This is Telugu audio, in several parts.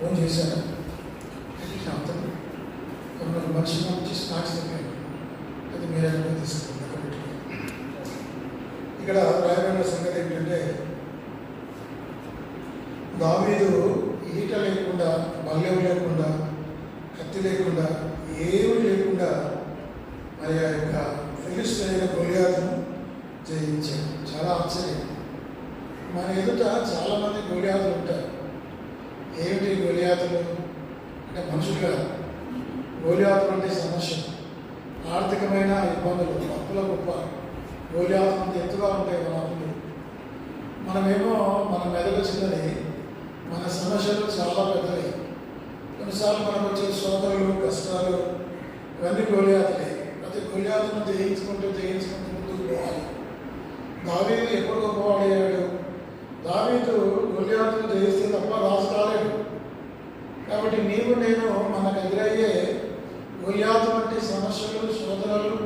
ఫోన్ చేశాను. అది శాంతం మనిషి నుంచి స్నాక్స్ తిన్నాను అది మీరు ఎక్కడ తీసుకుంది ఇక్కడ రాయబడిన సంగతి ఏంటంటే దావీదు ఈట లేకుండా బల్యం లేకుండా కత్తి లేకుండా ఏమి లేకుండా మరి ఆ యొక్క ఫిలిస్తైన గొలియాతను జయించాడు. చాలా ఆశ్చర్యం. మన ఎదుట చాలామంది గొలియాతులు ఉంటారు. ఏమిటి గోలియాతులు? అంటే మనుషులు కాదు గోలియాతులు అంటే సమస్య. ఆర్థికమైన ఇబ్బందులు అప్పుల గొప్ప. గోలియాతులు ఎత్తుగా ఉంటాయి మన అప్పులు. మనమేమో మన మెదడు చిన్నది మన సమస్యలు చాలా పెద్దవి. కొన్నిసార్లు మనకు వచ్చే సోదరులు కష్టాలు ఇవన్నీ గోలియాతులే. ప్రతి గోలియాతులను జయించుకుంటూ జయించుకుంటూ ముందుకు పోవాలి. దావీదు ఎప్పుడు గొప్పవాడయ్యాడు? దావీదు గొలియాతును జయిస్తే తప్ప రాజు కాలేడు. కాబట్టి నీవు నేను మనకు ఎదురయ్యే గొలియాతు వంటి సమస్యలు శోధనలు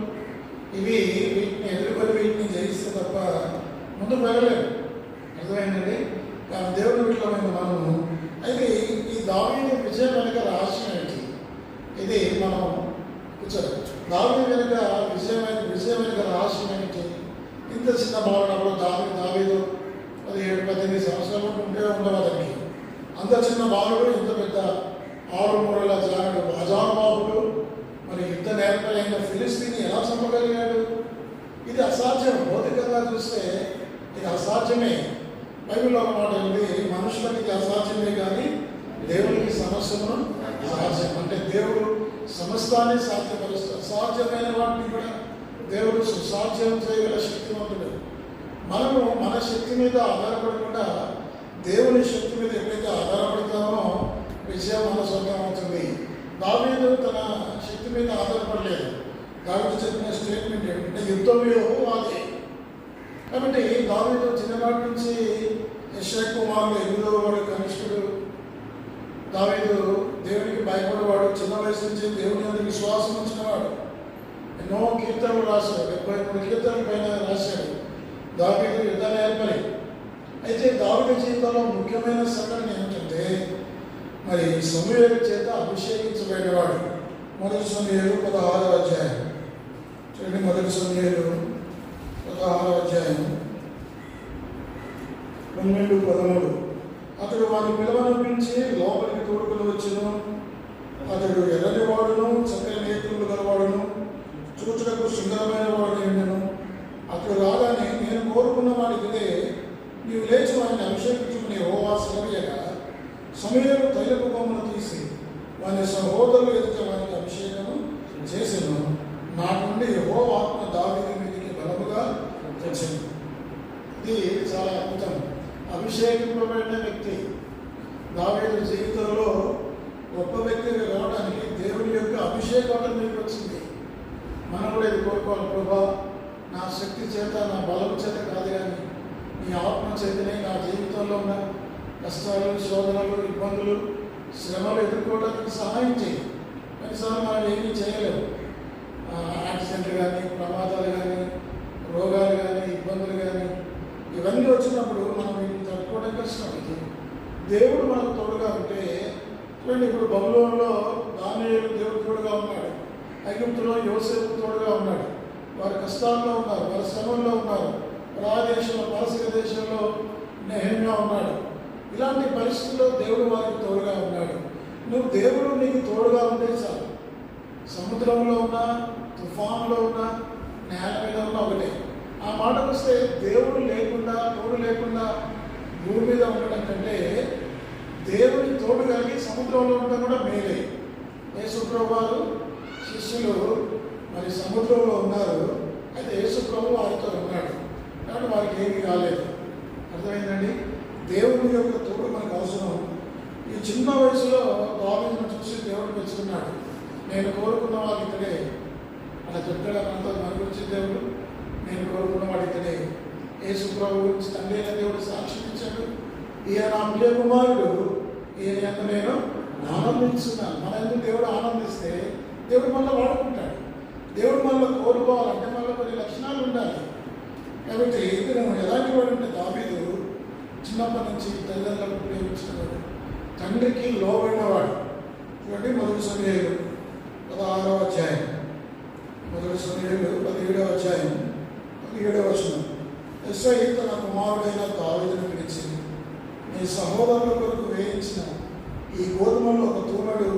ఇవి వీటిని ఎదుర్కొని వీటిని జయిస్తే తప్ప ముందు పెరగలేదు అర్థమైందండి? కానీ దేవుడు విషయమైన మనము అయితే ఈ దావీదు విజయం వెనుక రహస్యం ఏంటి? ఇది మనం కూర్చోదు దావీ వెనుక విజయమైన విజయం వెనుక రహస్యం ఏంటి? ఇంత చిన్న భావనలో దావీ దావీదు పదిహేడు పద్దెనిమిది సంవత్సరాలు ఉంటే ఉండవదండి అంత చిన్న బాలుడు ఇంత పెద్ద ఆరు మూడల జానుడు అజానుబాబుడు మరి ఇంత నేర్పరైన ఫిలిస్తీన్ ఎలా చంపగలిగాడు? ఇది అసాధ్యం. భౌతికంగా చూస్తే ఇది అసాధ్యమే. బైబిల్లో ఒక మాట ఉంది మనుషులకి ఇది అసాధ్యమే కానీ దేవునికి సమస్యను సాధ్యం అంటే దేవుడు సమస్తాన్ని సాధ్యపరుస్తాడు. అసాధ్యమైన వాటిని కూడా దేవుడు సుసాధ్యం చేయగల శక్తివంతుడు. మనము మన శక్తి మీద ఆధారపడకుండా దేవుని శక్తి మీద ఎప్పుడైతే ఆధారపడతామో విజయం మన సొంతం అవుతుంది. దావీదు తన శక్తి మీద ఆధారపడలేదు. దావీదు చెప్పిన స్టేట్మెంట్ ఏంటంటే యుద్ధం అది. కాబట్టి దావీదు చిన్ననాటి నుంచి యశ్వ కుమారుడు ఎనిమిదవ వాడు కనిష్ఠుడు. దావీదు దేవునికి భయపడేవాడు చిన్న వయసు నుంచి దేవుని మీద విశ్వాసం ఉంచినవాడు. ఎన్నో కీర్తనలు రాశాడు. డెబ్బై మూడు కీర్తనల పైన రాశాడు. దావీదు యుద్ధ ఏర్పడి అయితే దావీదు జీవితంలో ముఖ్యమైన సంఘటన ఏమిటంటే మరి సమూహల చేత అభిషేకించబడినవాడు. మొదటి సమయాలు పదహారవ అధ్యాయం. చూడండి మొదటి సమయాలు పదహారవ అధ్యాయం. పన్నెండు పదమూడు. అతడు వారిని పిలవనిపించి లోపలికి తోడుకుని వచ్చును. అతడు ఎర్రని వాడును చక్కని నేత్రులు గలవాడును చూచుటకు సుందరమైన వాడు ఏంటను అప్పుడు రాగానే నేను కోరుకున్న వాడికి ఇదే నీవు లేచి వారిని అభిషేకించుకునే హోవా సెలవీయగా సమయంలో తైలపు బొమ్మను తీసి వారి సహోదరులు ఎదుట వారికి అభిషేకము చేసాను. నా నుండి హో ఆత్మ దావీదు మీదికి బలముగా తెచ్చింది ఇది చాలా అద్భుతం. అభిషేకింపబడిన వ్యక్తి దావీదు జీవితంలో గొప్ప వ్యక్తిగా కావడానికి దేవుని యొక్క అభిషేకం మీకు వచ్చింది. మనం కూడా ఇది కోరుకోవాలి ప్రభా. నా శక్తి చేత నా బలం చేత కాదు కానీ నీ ఆత్మ చేతనే నా జీవితంలో ఉన్న కష్టాలు శోధనలు ఇబ్బందులు శ్రమలు ఎదుర్కోవడానికి సహాయం చేయి. కొన్నిసార్లు మనం ఏమీ చేయలేము. యాక్సిడెంట్ యాక్సిడెంట్లు కానీ ప్రమాదాలు కానీ రోగాలు కానీ ఇబ్బందులు కానీ ఇవన్నీ వచ్చినప్పుడు మనం వీటిని తట్టుకోవడం కష్టం. ఇది దేవుడు మనకు తోడుగా ఉంటే చూడండి ఇప్పుడు బబులోన్లో దాని దేవుడు తోడుగా ఉన్నాడు. ఐగుప్తులో యోసేపు తోడుగా ఉన్నాడు. వారి కష్టాల్లో ఉన్నారు వారి శ్రమంలో ఉన్నారు. రాదేశంలో పారసిక దేశంలో నెహమ్యా ఉన్నాడు. ఇలాంటి పరిస్థితుల్లో దేవుడు వారికి తోడుగా ఉన్నాడు. నువ్వు దేవుడు నీకు తోడుగా ఉంటే చాలు. సముద్రంలో ఉన్నా తుఫాన్లో ఉన్నా నేల మీద ఉన్నా ఒకటే. ఆ మాటకు వస్తే దేవుడు లేకుండా తోడు లేకుండా భూమి మీద ఉండడం కంటే దేవుని తోడు కలిగి సముద్రంలో ఉండడం కూడా మేలే. యేసుప్రభు వారు శిష్యులు మరి సముద్రంలో ఉన్నారు. అయితే యేసుప్రభు వారితో ఉన్నాడు కాబట్టి వారికి ఏమీ కాలేదు అర్థమైందండి? దేవుని యొక్క తోడు మనకు అవసరం. ఈ చిన్న వయసులో దావీదును చూసి దేవుడు మెచ్చుకున్నాడు. నేను కోరుకున్న వాడు ఇతడే. అలా చెప్తాడు మనతో? మన గురించి దేవుడు? నేను కోరుకున్న వాడు ఇతడే. యేసు ప్రభు గురించి తండ్రి అయిన దేవుడు సాక్ష్యం ఇచ్చాడు ఈయన నా కుమారుడు. ఈయన ఎంత నేను ఆనందిస్తున్నాను మన ఎందుకు దేవుడు ఆనందిస్తే దేవుడు మళ్ళీ దేవుడు కోరుకోవాలంటే మళ్ళీ కొన్ని లక్షణాలు ఉండాలి. కాబట్టి ఇతను ఎలాంటి వాడు అంటే దావీదు చిన్నప్పటి నుంచి తల్లిదండ్రులకు ప్రేమించినవాడు తండ్రికి లోబడినవాడు. చూడండి మొదటి సమయంలో. పదహారవ అధ్యాయం. మొదటి సమయంలో పదిహేడవ అధ్యాయం పదిహేడవ వచనం. ఎస్ఐ తన కుమారుడైన దావీదును పిలిచి నీ సహోదరుల కొరకు వేయించిన ఈ గోధుమలో ఒక తూనడు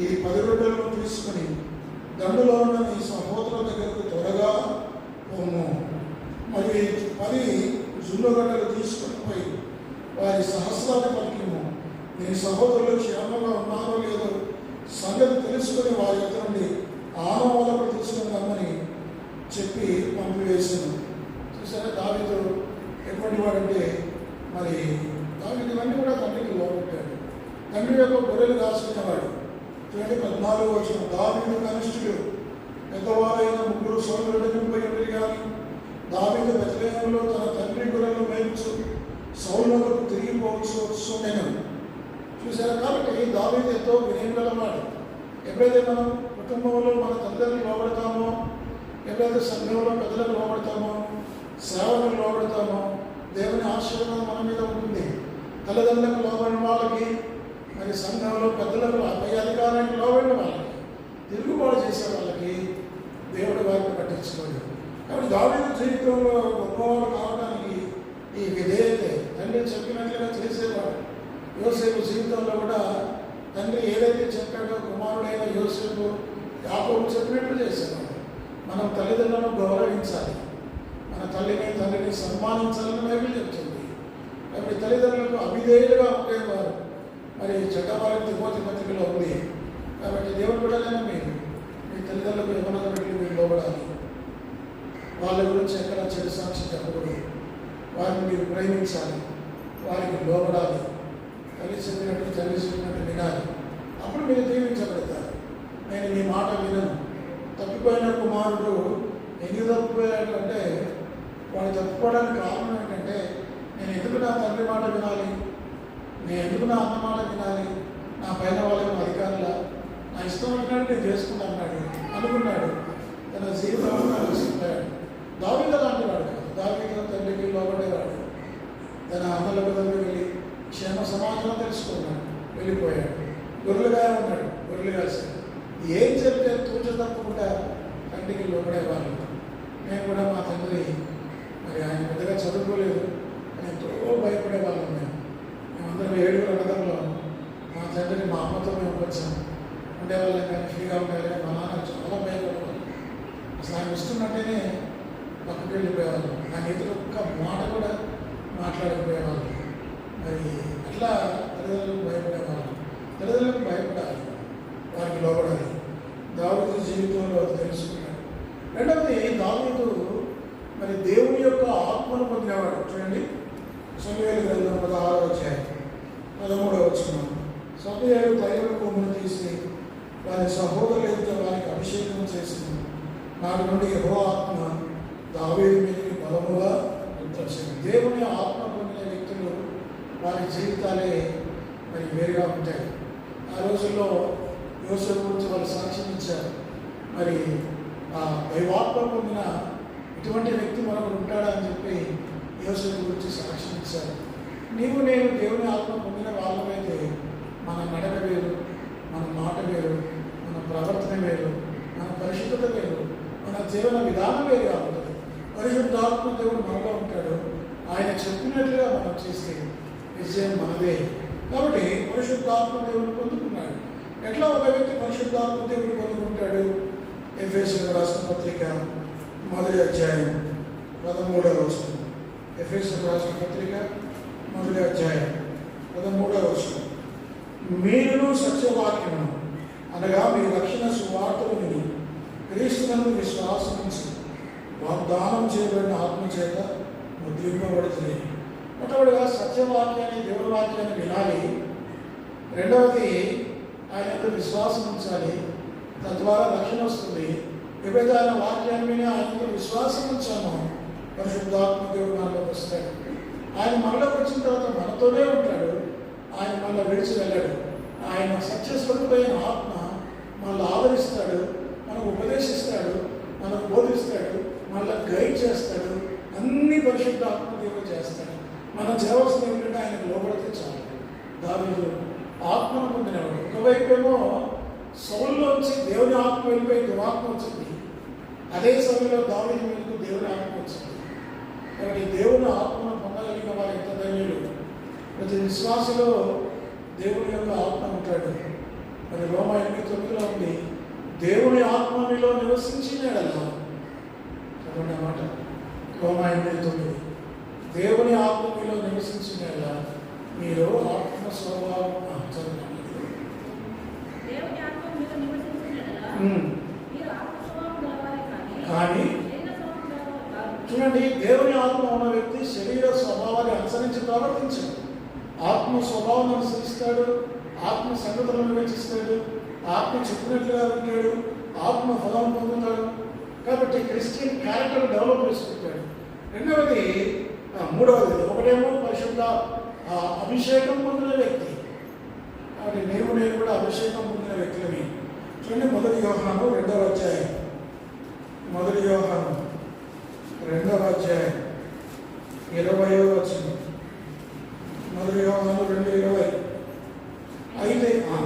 ఈ పది రొట్టెలను తీసుకుని దండులో ఉన్న నీ సహోదరుల దగ్గరకు త్వరగా పోము మరి పని జుల్లుగడ్డలు తీసుకుని పోయి వారి సహస్రాన్ని పలికిము. నీ సహోదరులు క్షేమంగా ఉన్నారో లేదో సంగతి తెలుసుకుని వారి యొక్క నుండి ఆనవాలకు తీసుకుని రమ్మని చెప్పి పంపివేశాను. చూసారా దావితో ఎటువంటి వాడంటే మరి దావిది ఇవన్నీ కూడా తండ్రికి లోపెట్టాడు తండ్రి యొక్క గొర్రెలు కాసుకునేవాడు. చూడండి పద్నాలుగు వచ్చిన దావీదు కనిష్ఠుడు పెద్దవారైన ముగ్గురు సోదరుడు నింపై కానీ దావీదు బెతలేయంలో తన తండ్రి గురలు మేయించు సౌలకు తిరిగిపోవచ్చు సోమెను చూసారా కాబట్టి దావీదు ఎంతో వినయగలవాడు ఎప్పుడైతే మనం కుటుంబంలో మన తల్లిదండ్రులు లోబడతామో ఎప్పుడైతే సంఘంలో పెద్దలకు లోబడతామో సేవలకు లోబడతామో దేవుని ఆశీర్వాదం మన మీద ఉంటుంది. తల్లిదండ్రులకు లోబడిన వాళ్ళకి మరి సంఘంలో పెద్దలకు పై అధికారానికి లోబడిన వాళ్ళకి తిరుగుబాటు చేసే వాళ్ళకి దేవుడి వారిని పట్టించుకోడు కాబట్టి దావేది జీవితంలో గొప్పవాడు కావడానికి ఈ విధేయత తండ్రి చెప్పినట్లుగా చేసేవాడు. యోసేపు జీవితంలో కూడా తండ్రి ఏదైతే చెప్పాడో కుమారుడైన యోసేపు యాకోబు చెప్పినట్లు చేసేవాడు. మనం తల్లిదండ్రులను గౌరవించాలి. మన తల్లిని తండ్రిని సన్మానించాలని బైబిల్ చెప్తుంది. కాబట్టి తల్లిదండ్రులకు అవిధేయులుగా ఉండేవారు మరి చట్టపాలన తిరుపతి పత్రికలో ఉంది. కాబట్టి దేవుడు కూడా మీరు మీ తల్లిదండ్రులకు ఏమన్నా పెట్టి మీరు లోపడాలి వాళ్ళ గురించి ఎక్కడ చెడు సాక్షి చెప్పకూడదు. వారిని మీరు ప్రేమించాలి. వారికి లోపడాలి తల్లి చెప్పినట్టు తల్లి చెప్పినట్టు వినాలి. అప్పుడు మీరు దీవించబడతారు. నేను మీ మాట వినను. తప్పిపోయిన కుమారుడు ఎందుకు తప్పిపోయాడంటే వాడు తప్పుకోవడానికి కారణం ఏంటంటే నేను ఎందుకు నా తండ్రి మాట వినాలి? నేను ఎందుకు నా అన్న మాట వినాలి? నా పైన వాళ్ళకి అధికారుల? నా ఇష్టం వచ్చినట్టు నేను చేసుకున్నాను అన్నాడు అనుకున్నాడు. తన జీవితంలో తెలుసుకుంటాడు దావిత లాంటి వాడు కాదు తండ్రికి లోబడేవాడు తన అన్నల బదులు వెళ్ళి క్షేమ సమాచారం తెలుసుకున్నాడు. వెళ్ళిపోయాడు. గొర్రెలుగా ఉన్నాడు. గొర్రెలు కాసాడు ఏం చెప్తే తూచ తప్పకుండా తండ్రికి లోపడేవాళ్ళు మేము కూడా మా తండ్రి మరి ఆయన పెద్దగా చదువుకోలేదు. అని ఎంతో భయపడేవాళ్ళం మేము. అందరూ ఏడుగురు అన్నదంలో మా తండ్రిని మా అమ్మతో మేము వచ్చాము ఉండేవాళ్ళం కానీ ఫ్రీగా ఉండాలి మా నాన్న చాలా భయపడేవాళ్ళు అసలు ఆయన ఇస్తున్నట్టేనే పక్కకి వెళ్ళిపోయేవాళ్ళు. ఆయన ఎదురు ఒక్క మాట కూడా మాట్లాడకపోయేవాళ్ళు. మరి అట్లా తల్లిదండ్రులకు భయపడేవాళ్ళు. తల్లిదండ్రులకు భయపడాలి. వారికి లోపడాలి దావీదు జీవితంలో అది తెలుసుకున్నాడు. రెండవది దావుడు మరి దేవుని యొక్క ఆత్మను పొందినవాడు. చూడండి. సొమ్మిది గ్రంథం పదహారు వచ్చాయి పదమూడవ వచ్చిన సభ్యులు తైల కొమ్మును తీసి వారి సహోదరులతో వారికి అభిషేకం చేసింది. నాటి నుండి యహో ఆత్మ దావేది మీదకి బలముగా వచ్చింది దేవుని ఆత్మ పొందిన వ్యక్తులు వారి జీవితాలే మరి వేరుగా ఉంటాయి. ఆ రోజుల్లో యోసేపు గురించి వాళ్ళు సాక్ష్యం ఇచ్చారు. మరి ఆ దైవాత్మ పొందిన ఇటువంటి వ్యక్తి మనకు ఉంటాడని చెప్పి యోసేపు గురించి సాక్ష్యం ఇచ్చారు. నీవు నేను దేవుని ఆత్మ పొందిన వాళ్ళమైతే మన నడక వేరు మన మాట వేరు మన ప్రవర్తన వేరు మన పరిశుద్ధత వేరు మన జీవన విధానం వేరు కాబట్టి పరిశుద్ధాత్మ దేవుడు మనలో ఉంటాడు. ఆయన చెప్పినట్లుగా మనం చేస్తే విజయం మనదే. కాబట్టి పరిశుద్ధాత్మ దేవుడు పొందుకున్నాడు. ఎట్లా ఒక వ్యక్తి పరిశుద్ధాత్మ దేవుడు పొందుకుంటాడు? ఎఫ్ఎస్ఎల్ రాష్ట్ర పత్రిక మొదటి అధ్యాయం పదమూడవ వస్తుంది ఎఫ్ఎస్ఎల్ రాష్ట్ర పత్రిక మొదటి అధ్యాయం పదమూడవ వచనం. మీరును సత్యవాక్యము అనగా మీ రక్షణ సువార్తలు విని. క్రీస్తునందు విశ్వాసించి వాగ్దానం చేయబడిన ఆత్మ చేత ముద్రింపబడుతుంది. మొట్టమొదటిగా సత్యవాక్యాన్ని దేవుడి వాక్యాన్ని వినాలి. రెండవది ఆయన యొక్క విశ్వాసం ఉంచాలి. తద్వారా రక్షణ వస్తుంది. ఎప్పుడైతే ఆయన వాక్యాన్ని విని ఆయన విశ్వాసం ఉంచామో. పరిశుద్ధాత్మ దేవుడు మనలోకి వస్తాడు. ఆయన మనలో వచ్చిన తర్వాత మనతోనే ఉంటాడు. ఆయన మళ్ళీ విడిచి వెళ్ళాడు. ఆయన సత్యస్వరూపమైన ఆత్మ మళ్ళీ ఆదరిస్తాడు మనకు ఉపదేశిస్తాడు మనకు బోధిస్తాడు మళ్ళీ గైడ్ చేస్తాడు అన్ని పరిశుద్ధ ఆత్మ చేస్తాడు. మనం చేయవలసింది ఏంటంటే ఆయనకు లోపడితే చాలు. దానిలో ఆత్మను పొందినవాడు. ఒకవైపేమో సౌల్లోంచి దేవుని ఆత్మ వెళ్ళిపోయి దురాత్మ వచ్చింది. అదే సమయంలో దావిని మీదకు దేవుని ఆత్మ వచ్చింది. కాబట్టి దేవుని ఆత్మను పొందగలిగిన వారు ఎంత ధన్యులు? ప్రతి విశ్వాసలో దేవుని యొక్క ఆత్మ ఉంటాడు మరి రోమ ఎనిమిది తొమ్మిదిలో ఉంది దేవుని ఆత్మ మీలో నివసించినాడల్లా చూడండి అన్నమాట రోమ ఎనిమిది తొమ్మిది దేవుని ఆత్మ మీలో మీరు ఆత్మ స్వభావం చదవండి. దేవుని ఆత్మ మీలో నివసించినట్లుగా ఉమ్. మీరు ఆత్మ స్వభావం గలవారే కానీ కానీ శరీర స్వభావం గలవారు కాదు. చూడండి దేవుని ఆత్మ ఉన్న వ్యక్తి శరీర స్వభావాన్ని అనుసరించి ప్రవర్తించడు. ఆత్మ స్వభావం అనుసరిస్తాడు ఆత్మ సంగతులను వివేచిస్తాడు ఆత్మ చెప్పినట్లుగా ఉంటాడు ఆత్మ ఫలం పొందుతాడు. కాబట్టి క్రిస్టియన్ క్యారెక్టర్ డెవలప్ చేసుకుంటాడు. రెండవది మూడవది ఒకటేమో పరిశుద్ధ అభిషేకం పొందిన వ్యక్తి. కాబట్టి నేను నేను కూడా అభిషేకం పొందిన వ్యక్తులని చూడండి మొదటి వ్యవహారం రెండవ అధ్యాయం. మొదటి వ్యవహారం రెండవ అధ్యాయం ఇరవయో వచ్చింది మొదటి వ్యవహారం రెండు ఇరవై అయితే ఆ,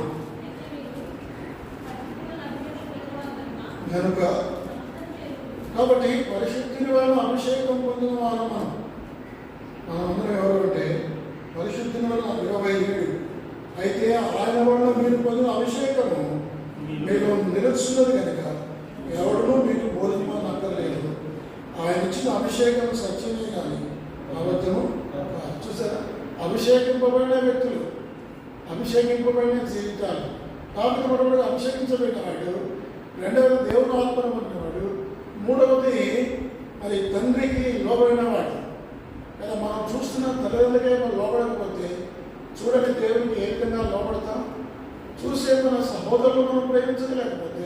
అయితే మీరు పరిశుద్ధులను అభిషేకించగలవారు కనుక కనుక సమస్తం చేయుడు. కాబట్టి పరిశుద్ధిని వలన అభిషేకం పొందిన వారు మనం మనమందరం ఎవరు అంటే పరిశుద్ధిని వలన ఇరవై ఏడు అయితే ఆయన వలన మీరు పొందిన అభిషేకము మీలో నిలుస్తున్నది కనుక ఎవడునూ మీకు బోధించమని అక్కర్లేదు ఆయన ఇచ్చిన అభిషేకం సత్యమే కానీ అబద్ధము కాదు. చూసారా అభిషేకింపబడిన వ్యక్తులు అభిషేకింపబడిన జీవితాలు కాబట్టి మనడు అభిషేకించబడినవాడు రెండవది దేవుని ఆత్మను పొందినవాడు మూడవది మరి తండ్రికి లోబడినవాడు కదా మనం చూస్తున్న తల్లిదండ్రులకే మనం లోబడకపోతే చూడని దేవునికి ఏ విధంగా లోబడతాం చూసే మన సహోదరులు మనం ప్రేమించలేకపోతే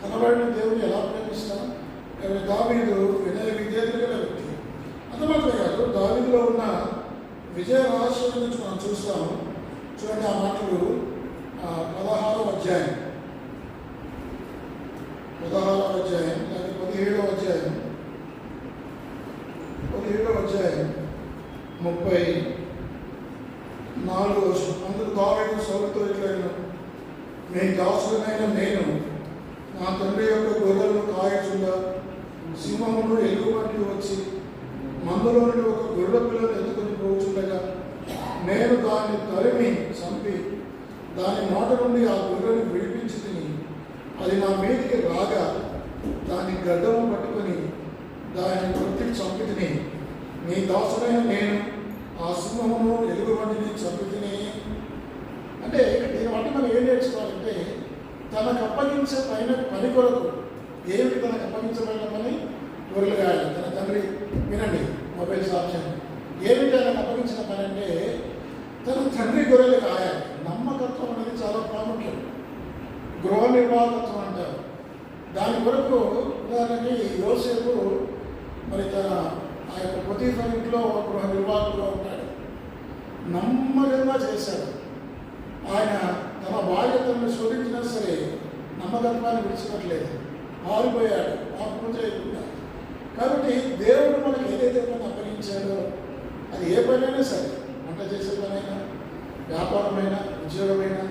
కనబడిన దేవుని ఎలా ప్రేమిస్తాం? కానీ దావీదు వినయ విద్యార్థులు గల వ్యక్తి అంత మాత్రమే కాదు దావీదులో ఉన్న విజయ రహస్యం గురించి మనం చూస్తాం. చూడండి ఆ మాటలు ఆ, పదహారవ అధ్యాయం. పదహారవ అధ్యాయం లేకపోతే పదిహేడవ అధ్యాయం. పదిహేడవ అధ్యాయం ముప్పై నాలుగు వర్షం అందుకు దావీదు సౌలతో ఇట్లైన నేను దాసుడనైన నేను నా తండ్రి యొక్క గొర్రెలను కాయచుండా సింహమును ఎలుగు వచ్చి మందులో నుండి ఒక గొర్రె పిల్లలు ఎత్తుకొని పోచుండగా నేను దాన్ని తరిమి చంపి దాని మాట నుండి ఆ గొర్రెను విడిపించి తిని అది నా మీదికి రాగా దాని గడ్డము పట్టుకొని దాన్ని కొట్టి చంపి తిని నీ దాసుడైన నేను ఆ సింహమును ఎలుగు వంటిని చంపి తిని అంటే దీన్ని బట్టి మనం ఏం నేర్చుకోవాలంటే తనకు అప్పగించే పైన పని కొరకు ఏమిటి తనకు అప్పగించబడిన పని గొర్రెలు గాయాలి తన తండ్రి వినండి మొబైల్ ఆప్షన్ ఏమిటి తనకు అప్పగించిన పని అంటే తన తండ్రి గొర్రెలు కాయాలి నమ్మకత్వం అనేది చాలా ప్రాముఖ్యం. గృహ నిర్వాహకత్వం అంటారు. దాని కొరకు ఉదాహరణకి యోసేపు మరి తన ఆ యొక్క పొతీఫ ఇంట్లో ఒక గృహ నిర్వాహకుడుగా ఉంటాడు. నమ్మకంగా చేశాడు. ఆయన తన శోధించినా సరే నమ్మకత్వాన్ని విడిచిపెట్టలేదు. మారిపోయాడు పాపం చేయకుండా కాబట్టి దేవుడు మనకి ఏదైతే పని అప్పగించాడో అది ఏ పనైనా సరే వంట చేసే పనైనా వ్యాపారమైనా ఉద్యోగమైనా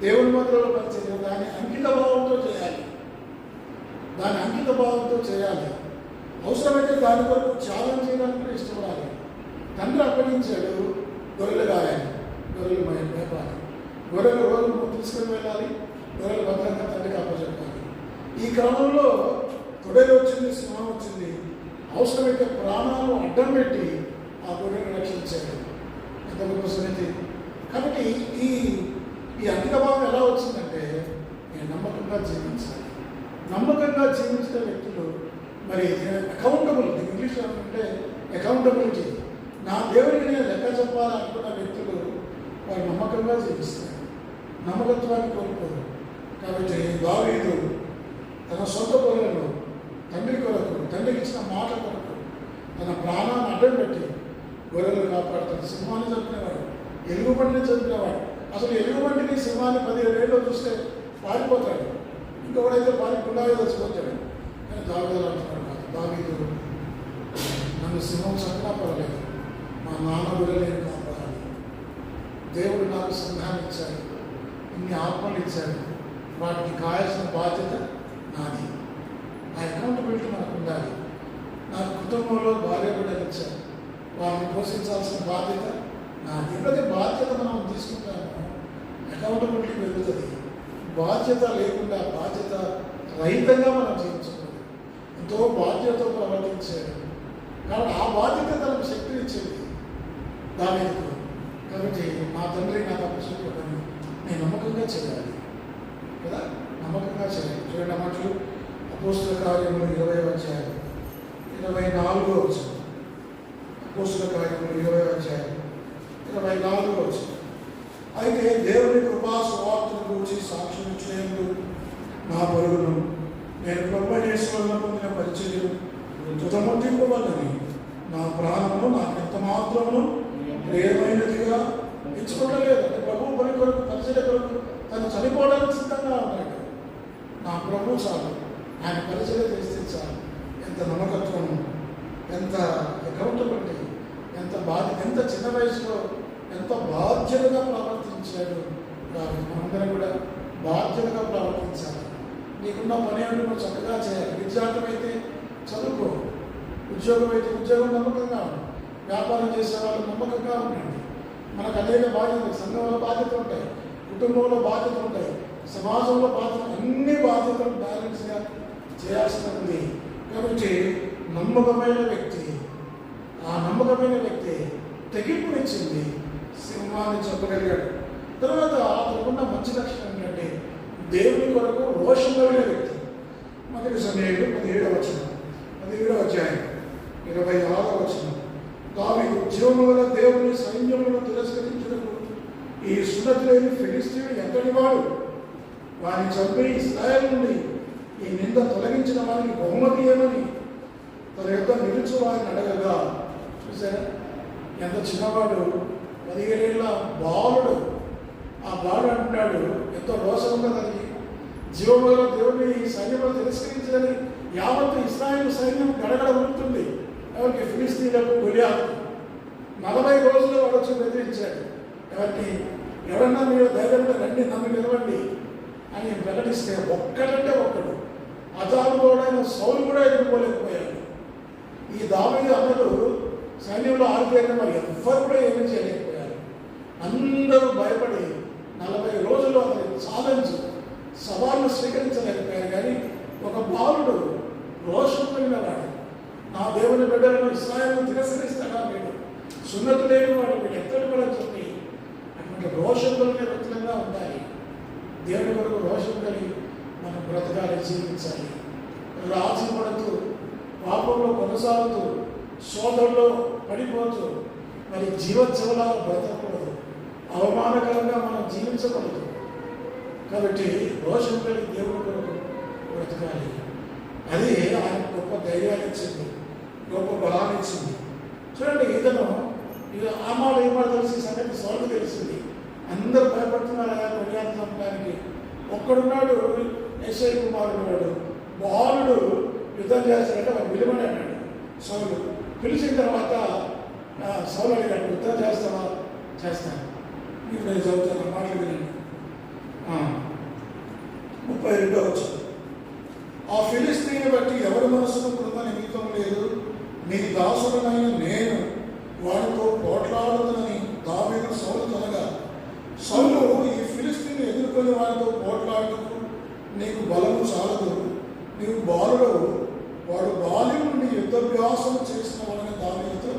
దేవుని మందిరంలో పనిచేయడం దాన్ని అంకిత భావంతో చేయాలి దాని అంకిత భావంతో చేయాలి అవసరమైతే దాని కొరకు త్యాగం చేయడానికి కూడా ఇష్టపడాలి తండ్రి అప్పగించాడు గొర్రెలు కాయాలి గొర్రెలు మే- మేపాలి గొర్రెలు రోజు తీసుకుని వెళ్ళాలి గొర్రెలు భద్రంగా తండ్రికి అప్పచెప్పాలి ఈ క్రమంలో తొడలు వచ్చింది సింహం వచ్చింది. అవసరమైతే ప్రాణాలు అడ్డం పెట్టి ఆ గొడవను రక్షించాడు ఎంత గొప్ప సునీతి కాబట్టి ఈ ఈ అంకితభావం ఎలా వచ్చిందంటే నేను నమ్మకంగా జీవించాలి. నమ్మకంగా జీవించిన వ్యక్తులు మరి అకౌంటబుల్ ఇంగ్లీష్లో అంటే అకౌంటబిలిటీ నా దేవుడికి నేను లెక్క చెప్పాలనుకున్న వ్యక్తులు వారు నమ్మకంగా జీవిస్తారు. నమ్మకత్వాన్ని కోల్పోరు. కాబట్టి దావీదు తన సొంత పొలంలో తండ్రి కొరకు తండ్రికి ఇచ్చిన మాట కొరకు తన ప్రాణాన్ని అడ్డం పెట్టి గొర్రెలు కాపాడుతాడు. సింహాన్ని చంపినవాడు ఎలుగుబంటిని చంపినవాడు. అసలు ఎలుగుబంటిని సింహాన్ని పదిహేడు ఏళ్ళు చూస్తే పారిపోతాడు. ఇంకొకడైతే పారిపోకుండా చచ్చిపోతాడు. కానీ దావీదు అంటున్నాడు కాదు. దావీదు నన్ను సింహం చంపినా పర్వాలేదు. మా నాన్న గొర్రెలు కాపాడాలి. దేవుడు నాకు సంధానం ఇచ్చాడు. ఇచ్చాడు. వాటికి కాయాల్సిన బాధ్యత నాది. ఆ అకౌంటబిలిటీ మనకు ఉండాలి. నా కుటుంబంలో భార్య కూడా ఇచ్చారు. వారిని పోషించాల్సిన బాధ్యత నాది. ఎప్పుడైతే బాధ్యత మనం తీసుకుంటామో. అకౌంటబిలిటీ పెరుగుతుంది. బాధ్యత లేకుండా బాధ్యత రహితంగా మనం జీవించకూడదు ఎంతో బాధ్యతతో ప్రవర్తించాడు కాబట్టి ఆ బాధ్యత తనకు శక్తిని ఇచ్చేది దానికి కాబట్టి మా తండ్రి నాకు అప్పచెప్పని నేను నమ్మకంగా చేయాలి. కదా? నమ్మకంగా చేయాలి చూడండి మాటలు అపోస్తుల కార్యములు ఇరవై వచ్చాయి ఇరవై నాలుగు వచ్చు అపోస్తుల కార్యములు ఇరవై వచ్చాయి ఇరవై నాలుగు వచ్చు అయితే దేవుని కృపా సువార్తను గురించి సాక్ష్యం ఇచ్చేందుకు నా పరుగును నేను ప్రభుత్వ పొందిన పరిచయం తుదముట్టింపవల్లని నా ప్రాణమును నాకు ఎంత మాత్రమును ప్రియమైనదిగా ఇచ్చుకోవట్లేదు లేదు ప్రభు పని కొరకు పరిచయ కొరకు తను చనిపోవడానికి సిద్ధంగా ఉన్నాడు. నా ప్రభు చాలు. ఆయన పరిచయం చేస్తే చాలు. ఎంత నమ్మకత్వం ఎంత అకౌంటబిలిటీ ఎంత బాధ ఎంత చిన్న వయసులో ఎంత బాధ్యతగా ప్రవర్తించాడు వారు మనందరం కూడా బాధ్యతగా ప్రవర్తించాలి. నీకున్న పని అంటే నువ్వు చక్కగా చేయాలి. విద్యార్థం అయితే చదువుకో. ఉద్యోగం అయితే ఉద్యోగం నమ్మకంగా వ్యాపారం చేసే వాళ్ళు నమ్మకంగా ఉండండి. మనకు అనేక బాధ్యతలు సంఘంలో బాధ్యతలు ఉంటాయి. కుటుంబంలో బాధ్యతలు ఉంటాయి. సమాజంలో బాధ్యత అన్ని బాధ్యతలు బ్యాలెన్స్గా చేయాల్సి ఉంది కాబట్టి నమ్మకమైన వ్యక్తి ఆ నమ్మకమైన వ్యక్తి తెగింపునిచ్చింది సింహాన్ని చెప్పగలిగాడు తర్వాత అతనుకున్న మంచి లక్షణం ఏంటంటే దేవుని కొరకు రోషం కలిగిన వ్యక్తి. మొదటి సమయంలో పదిహేడవ వచ్చిన పదిహేడవ అధ్యాయం ఇరవై ఆరవ వచ్చిన దావిదు జీవము దేవుని సైన్యములను తిరస్కరించినప్పుడు ఈ సున్నతి లేని ఫిలిస్తీన్ ఎంతటి వాడు? వారిని చంపి ఇస్రాయల్ నుండి ఈ నింద తొలగించిన వారికి బహుమతి ఏమని? తన యొక్క నిలుచు వారిని అడగగా చూసారా ఎంత చిన్నవాడు పదిహేడేళ్ళ బాలుడు. ఆ బాలుడు అంటున్నాడు ఎంతో రోషం ఉంది దానికి జీవముల దేవుడిని ఈ సైన్యంలో తిరస్కరించదని యావత్ ఇస్రాయల్ సైన్యం గడగడ ఉంటుంది ఎవరికి ఫిలిస్తీన్లకు గొలియాకు నలభై రోజులు వాడు వచ్చి బెదిరించాడు. ఎవరికి ఎవరన్నా మీరు ధైర్యంగా రండి నన్ను నిలవండి. అని వెల్లడిస్తే ఒక్కడంటే ఒక్కడు. అజానుడైన సౌలు కూడా ఎదుర్కోలేకపోయాడు ఈ దావీ అందరూ సైన్యంలో ఆరిపోయిన మరి ఎవ్వరు కూడా ఏమీ చేయలేకపోయారు. అందరూ భయపడి నలభై రోజుల్లో అతని ఛాలెంజ్ సవాళ్ళు స్వీకరించలేకపోయారు. కానీ ఒక బాలుడు రోషం కలిగిన నా దేవుని బిడ్డలను ఇస్రాయల్ని తిరస్కరిస్తాడా వీడు? సున్నతులేని వాడు వీడు ఎత్తడు కూడా చెప్పి అటువంటి రోషం కలిగిన వ్యక్తులంగా దేవుని కొరకు రోషం కలిగి మనం బ్రతకాలి జీవించాలి. రాజీ పాపంలో కొనసాగుతూ సోదరులో పడిపోతూ మరి జీవోత్సవలా బ్రతకూడదు. అవమానకరంగా మనం జీవించకూడదు. కాబట్టి రోషం కలిగి దేవుని కొరకు బ్రతకాలి. అది ఆయన గొప్ప ధైర్యాన్ని ఇచ్చింది గొప్ప బలాన్ని ఇచ్చింది. చూడండి ఇతను ఇది ఆ మాట తెలిసి సంగతి సోదరు ఒక్కడున్నాడు ఎస్ఐ కుమార్ ఉన్నాడు. బాలుడు యుద్ధం చేస్తాడంటే వాడు విలువని అన్నాడు. సౌలు పిలిచిన తర్వాత సౌలు అడిగాడు యుద్ధం చేస్తావా? చేస్తాను. మీకు నేను చదువుతాను మాటలు వినండి. ముప్పై రెండో వచ్చింది ఆ ఫిలిస్తీన్ బట్టి ఎవరి మనసును కృత నిమిత్తం లేదు? నీ దాసుడనైన నేను వాడితో పోట్లాడుతున్నని దావీదు సౌలు తనగా సౌలు ఈ ఫిలిస్తీని ఎదుర్కొని వాడితో పోట్లాడుటకు నీకు బలము చాలదు. నీవు బాలుడు వాడు బాల్యం నుండి యుద్ధాభ్యాసం చేసిన వాడిని దానితో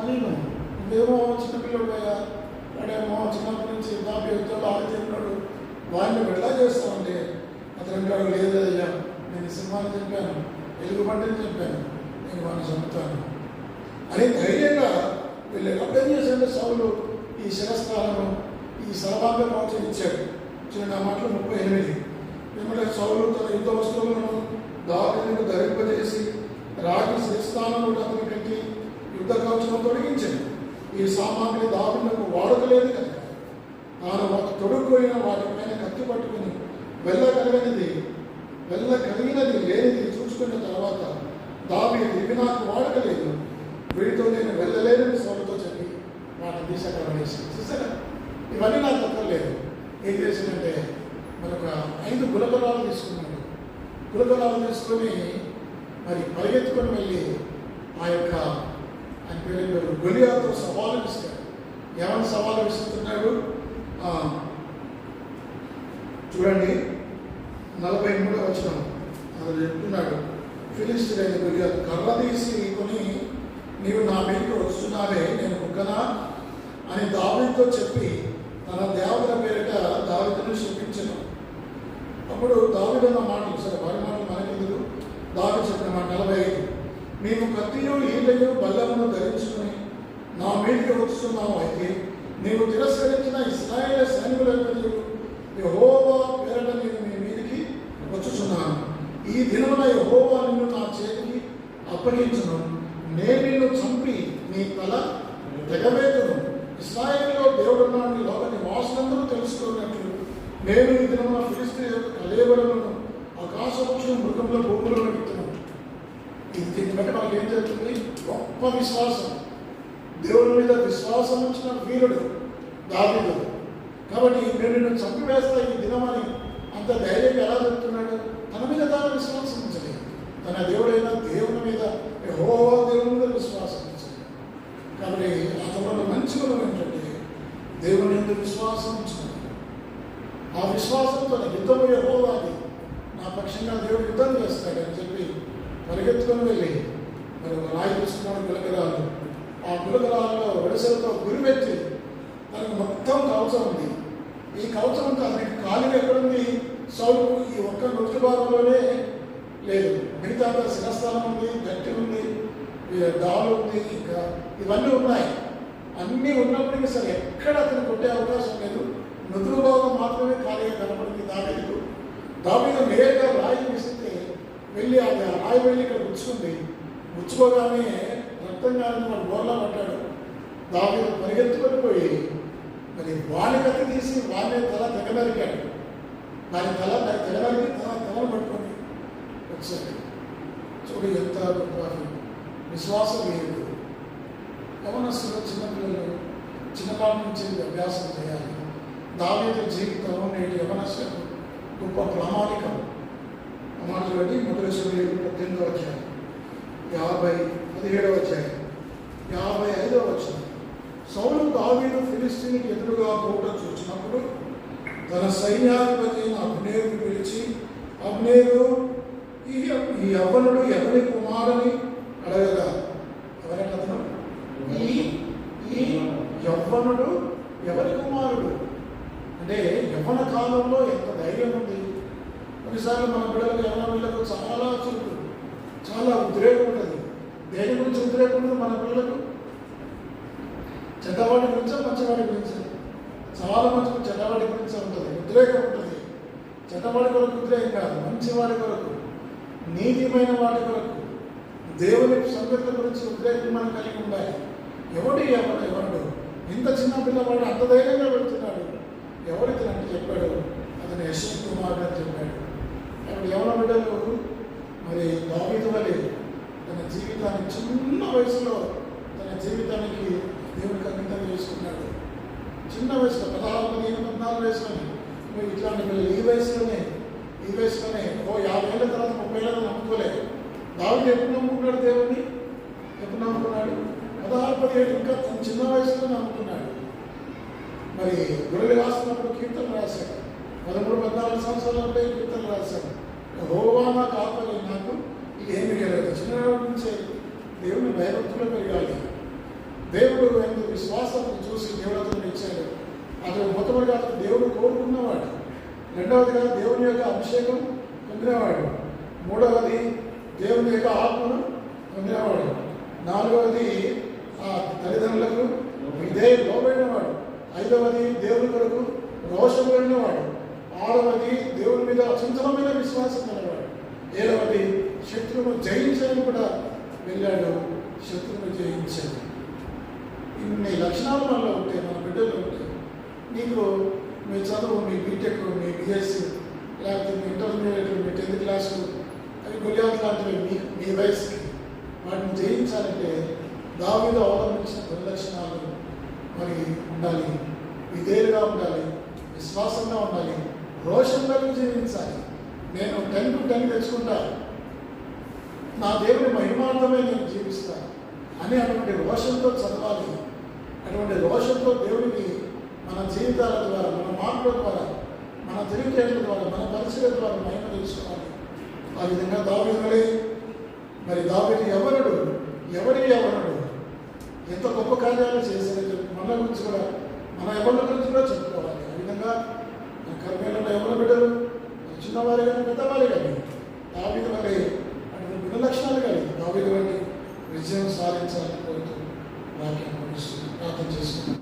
అని నువ్వేమో చిన్నపిల్లడు అయ్యా వాడేమో చిన్నప్పటి నుంచి యుద్ధాభ్య యుద్ధాలు ఆడుతున్నాడు వాడిని వెళ్ళా చేస్తామంటే అతను అంటాడు లేదయ్యా నేను సింహాన్ని చెప్పాను. ఎలుగుబంటిని చెప్పాను. నేను వాడిని చంపుతాను. అని ధైర్యంగా వీళ్ళు అర్థం చేసేందుకు సౌలు ఈ శిరస్థానం ఈ సర్వాంగ మోచం ఇచ్చాడు. చిన్న మాటలు ముప్పై ఎనిమిది. ఏమంటే సౌలు తన యుద్ధ వస్తువులను దావిని ధరింపజేసి రాగి శిరస్థానంలో అతని పెట్టి యుద్ధ కవచం తొలగించింది ఈ సామాగ్రి దావినకు వాడకలేదు కదా. తాను వాటి తొడుక్కుపోయిన వాటిపైన కత్తి పట్టుకుని వెళ్ళగలిగినది వెళ్ళగలిగినది లేనిది చూసుకున్న తర్వాత దావి ఇవి నాకు వాడకలేదు. వీటితో నేను వెళ్ళలేనని సోదరుతో చెప్పి వాటిని తీసక్కడ వేసి చూసారా? ఇవన్నీ నాకు తప్పలేదు. ఏం చేసిందంటే మరి ఒక ఐదు గులకరాలు తీసుకున్నాడు. గులకరాలు తీసుకొని మరి పరిగెత్తుకొని వెళ్ళి ఆ యొక్క ఆయన పేరు గొలియాతో సవాలు ఇస్తాడు ఏమని సవాలు ఇస్తున్నాడు చూడండి నలభై మూడో వచ్చిన అతను చెప్తున్నాడు ఫిలిస్తీన్ గొలియాత్ కర్ర తీసి కొని నీవు నా మీదకి వస్తున్నావే నేను కుక్కనా అని దావీదుతో చెప్పి తన దేవతల పేరిట దావితను శపించను. అప్పుడు దావిదు అన్న మాటలు సరే వారి మాటలు మనకెందుకు? దావి చెప్పిన మాట నలభై ఐదు. మేము కత్తియు ఈలయు బల్లమును ధరించుకుని నా మీదకి వస్తున్నాము అయితే నీవు తిరస్కరించిన ఇస్రాయేల్ సైనికుల యహోవా పేరట నేను మీ మీదికి వచ్చుచున్నాను. ఈ దినమున యహోవా నిన్ను నా చేతికి అప్పగించను. నేను నిన్ను చంపి నీ తల తెగవేతును ఇస్రాయేల్లో దేవుడు ఉన్నాడని లోక నివాసులందరూ తెలుసుకున్నట్లు నేను ఈ దినమున ఫిలిస్తే యొక్క కలేబరములను ఆకాశపక్షం మృగంలో భూములను విత్తును ఇది దీన్ని బట్టి మనకి ఏం జరుగుతుంది? గొప్ప విశ్వాసం. దేవుని మీద విశ్వాసం ఉంచిన వీరుడు దావీదు. కాబట్టి నేను నిన్ను చంపివేస్తా ఈ దినమని అంత ధైర్యంగా ఎలా చెప్తున్నాడు? తన మీద తాను విశ్వాసం ఉంచలేదు. తన దేవుడైన దేవుని మీద యెహోవా దేవుని మీద విశ్వాసం ఉంచలేదు కాబట్టి అతను ఏంటంటే దేవుని మీద విశ్వాసం ఉంచుకున్నాడు ఆ విశ్వాసంతో యుద్ధము యెహోవాది నా పక్షంగా దేవుడు యుద్ధం చేస్తాడని చెప్పి పరిగెత్తుకొని వెళ్ళి మరి రాయి తీసుకున్నాడు గులకరాలు ఆ గులకరాల్లో వడిసలతో గురిపెట్టి దానికి మొత్తం కవచం ఉంది. ఈ కవచం అంతా అతనికి కాలు ఎక్కడుంది? సౌలు ఈ ఒక్క నొట్టు భాగంలోనే లేదు. మిగతా శిరస్థానం ఉంది గట్టి ఉంది దాలు ఉంది ఇంకా ఇవన్నీ ఉన్నాయి. అన్నీ ఉన్నప్పటికీ సరే ఎక్కడ అతను కొట్టే అవకాశం లేదు. నుదురు భాగం మాత్రమే ఖాళీగా కనపడింది దావీదుకు దావీదు నేరుగా రాయి వేస్తే వెళ్ళి అది ఆ రాయి వెళ్ళి ఇక్కడ గుచ్చుకుంది. గుచ్చుకోగానే రక్తం కాలని వాడు బోర్లా పట్టాడు దావీదు పరిగెత్తుకొని పోయి మరి వాని కథ తీసి వాడిని తల తెగనరికాడు దాని తల దాని తెగనరికి తల తలను పట్టుకొని వచ్చాడు. చూడు ఎంత గొప్ప విశ్వాసం లేదు. యవనస్తులు చిన్నపిల్లలు చిన్నపాటి నుంచి అభ్యాసం చేయాలి. దావీదు జీవితం నేటి యవనస్తులకు గొప్ప ప్రామాణికం. ఆ మాటలు బట్టి మొదటి సమయంలో పద్దెనిమిదో వచ్చాయి యాభై పదిహేడవ అధ్యాయం యాభై ఐదవ వచ్చిన సౌలు దావీదు ఫిలిస్తీన్కి ఎదురుగా పోట చూసినప్పుడు తన సైన్యాధిపతి అయిన అబ్నేరు పిలిచి అబ్నేరు ఈ ఈ యవ్వనుడు ఎవరి కుమారుని అడగగా? ఈ ఈ యవ్వనుడు ఎవరి కుమారుడు? అంటే యవ్వన కాలంలో ఎంత ధైర్యం ఉంది? కొన్నిసార్లు మన పిల్లలకు యవ్వన పిల్లలకు చాలా చురుకు చాలా ఉద్రేకం ఉంటుంది. దేని గురించి ఉద్రేకం ఉంటుంది మన పిల్లలకు చెడ్డవాడి గురించి మంచివాడి గురించి? చాలా మంచి చెడ్డవాడి గురించి ఉంటుంది ఉద్రేకం ఉంటుంది. చెడ్డవాడి కొరకు ఉద్రేకం కాదు మంచివాడి కొరకు నీతిమైన వాడి కొరకు దేవుని సంగతుల గురించి ఉద్రేకం మనం కలిగి ఉండాలి. ఎవడు ఎవడు ఎవడు ఇంత చిన్న పిల్లవాడు అంత ధైర్యంగా పెడుతున్నాడు ఎవరికి అంటే చెప్పాడు? అతను యశ్వంత్ కుమార్ గారు చెప్పాడు. అప్పుడు ఎవరి బిడ్డలు? మరి దావీదు వలె తన జీవితాన్ని చిన్న వయసులో తన జీవితానికి దేవుడికి అంకితం చేసుకున్నాడు. చిన్న వయసులో పదహారు పదిహేను పద్నాలుగు వయసులోనే. మీరు ఇట్లాంటి పిల్లలు ఈ వయసులోనే ఈ వయసులోనే ఓ యాభై ఏళ్ళ తర్వాత ముప్పై ఏళ్ళ నమ్ముకోలేదు దావిది ఎప్పుడు నమ్ముకున్నాడు దేవుడిని ఎప్పుడు నమ్ముకున్నాడు? పదహారు పదిహేడు ఇంకా తన చిన్న వయసులో నమ్ముకున్నాడు. మరి గురవి రాసినప్పుడు కీర్తన రాశాడు. పదమూడు పద్నాలుగు సంవత్సరాలు ఉంటే కీర్తన రాశాడు. హోవా నా కాపలి నాకు ఏమి లేదు. చిన్ననాటి నుంచే దేవుని భయభక్తులు పెరగాలి దేవుడు ఎందుకు విశ్వాసం చూసి దేవుడు అతను ఇచ్చాడు అతను మొట్టమొదటిగా అతను దేవుడు కోరుకున్నవాడు. రెండవదిగా దేవుని యొక్క అభిషేకం పొందినవాడు. మూడవది దేవుని యొక్క ఆత్మను పొందినవాడు. నాలుగవది తల్లిదండ్రులకు ఇదే లోబడినవాడు ఐదవది దేవుని కొరకు రోషం వెళ్ళినవాడు ఆరవది దేవుని మీద అచంచలమైన విశ్వాసం కలవాడు ఏడవది శత్రువును జయించని కూడా వెళ్ళాడు. శత్రువును జయించాడు. ఇన్ని లక్షణాలు మనలో ఉంటాయి మన బిడ్డలు ఉంటాయి నీకు మీ చదువు మీ బీటెక్ మీ బిఎస్సి లేకపోతే మీ ఇంటర్మీడియట్ మీ టెన్త్ క్లాసు అవి గురియాత్ లాంటివి మీ మీ వయసుకి వాటిని జయించాలంటే దావిలో అవలంబించిన కొన్ని మరి ఉండాలి విధేయుగా ఉండాలి విశ్వాసంగా ఉండాలి రోషం కలిగి జీవించాలి. నేను టెన్ టు టెన్ తెచ్చుకుంటా. నా దేవుని మహిమార్థమే నేను జీవిస్తాను అని అటువంటి రోషంతో చదవాలి. అటువంటి రోషంతో దేవుడికి మన జీవితాల ద్వారా మన మాటల ద్వారా మన తెలివితేటల ద్వారా మన పరిస్థితుల ద్వారా మహిమ తెలుసుకోవాలి. ఆ విధంగా దావీదులే మరి దావీదు ఎవరుడు? ఎవరి ఎవరుడు? ఎంత గొప్ప కార్యాలు చేశారని చెప్పి మన గురించి కూడా మన ఎవరి గురించి కూడా చెప్పుకోవాలి. ఆ విధంగా మన కర్మేలలో ఎవరు బిడ్డలు చిన్నవారు కానీ పెద్దవారి కానీ ఆ విధమే అటువంటి గుణ లక్షణాలు కానీ ఆ విధమైన విజయం సాధించాలని కోరుతూ వాక్యం ప్రార్థన చేసుకున్నాను